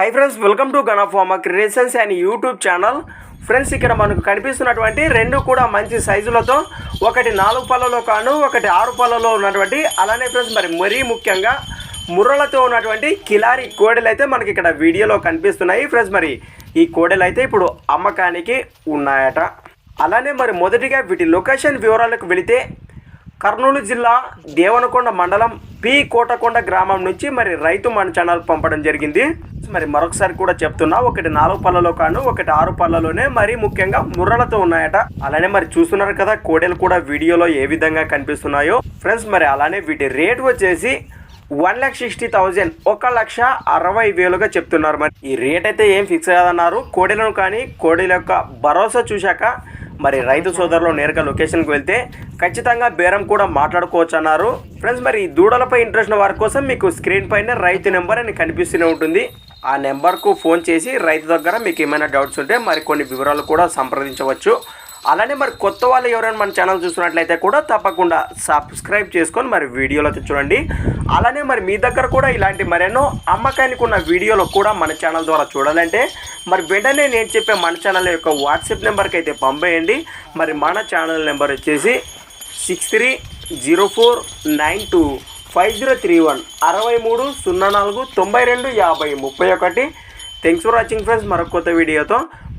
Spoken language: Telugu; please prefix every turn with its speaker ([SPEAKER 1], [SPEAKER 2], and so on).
[SPEAKER 1] High friends welcome to గణఫామ creations and YouTube channel friends ఇక్కడ మనకు కనిపిస్తున్నటువంటి రెండు కూడా మంచి సైజులతో ఒకటి నాలుగు పళ్ళలో కాను ఒకటి ఆరు పళ్ళలో ఉన్నటువంటి అలానే ఫ్రెండ్స్ మరి మరీ ముఖ్యంగా ముర్రలతో ఉన్నటువంటి కిలారి కోడెలు అయితే మనకి ఇక్కడ వీడియోలో కనిపిస్తున్నాయి. ఫ్రెండ్స్ మరి ఈ కోడెలు అయితే ఇప్పుడు అమ్మకానికి ఉన్నాయట. అలానే మరి మొదటిగా వీటి లొకేషన్ వివరాలకు వెళితే కర్నూలు జిల్లా దేవనకొండ మండలం పి కోటకొండ గ్రామం నుంచి మరి రైతు మన ఛానల్ పంపడం జరిగింది. మరి మరొకసారి కూడా చెప్తున్నా ఒకటి నాలుగు పళ్ళలో కాను ఒకటి ఆరు పళ్ళలోనే మరి ముఖ్యంగా ముర్రలతో ఉన్నాయట. అలానే మరి చూస్తున్నారు కదా కోడెలు కూడా వీడియోలో ఏ విధంగా కనిపిస్తున్నాయో. ఫ్రెండ్స్ మరి అలానే వీటి రేట్ వచ్చేసి వన్ ల్యాక్ సిక్స్టీ థౌజండ్ ఒక లక్ష అరవై వేలుగా చెప్తున్నారు మరి. ఈ రేట్ అయితే ఏం ఫిక్స్ కాదన్నారు. కోడెలను కానీ కోడెల యొక్క భరోసా చూశాక మరి రైతు సోదరులు నేరుగా లొకేషన్కి వెళ్తే ఖచ్చితంగా బేరం కూడా మాట్లాడుకోవచ్చు అన్నారు ఫ్రెండ్స్ మరి దూడలపై ఇంట్రెస్ట్ ఉన్న వారి కోసం మీకు స్క్రీన్ పైన రైతు నెంబర్ అని కనిపిస్తూనే ఉంటుంది. ఆ నెంబర్కు ఫోన్ చేసి రైతు దగ్గర మీకు ఏమైనా డౌట్స్ ఉంటే మరి కొన్ని వివరాలు కూడా సంప్రదించవచ్చు. అలానే మరి కొత్త వాళ్ళు ఎవరైనా మన ఛానల్ చూస్తున్నట్లయితే కూడా తప్పకుండా సబ్స్క్రైబ్ చేసుకొని మరి వీడియోలో చూడండి. అలానే మరి మీ దగ్గర కూడా ఇలాంటి మరెన్నో అమ్మకానికి ఉన్న వీడియోలు కూడా మన ఛానల్ ద్వారా చూడాలంటే మరి వెంటనే నేను చెప్పే మన ఛానల్ యొక్క వాట్సాప్ నెంబర్కి అయితే పంపేయండి. మరి మన ఛానల్ నెంబర్ వచ్చేసి six three zero four nine two five zero three one అరవై మూడు సున్నా నాలుగు తొంభై రెండు యాభై ముప్పై ఒకటి. థ్యాంక్స్ ఫర్ వాచింగ్ ఫ్రెండ్స్ మరొక కొత్త వీడియోతో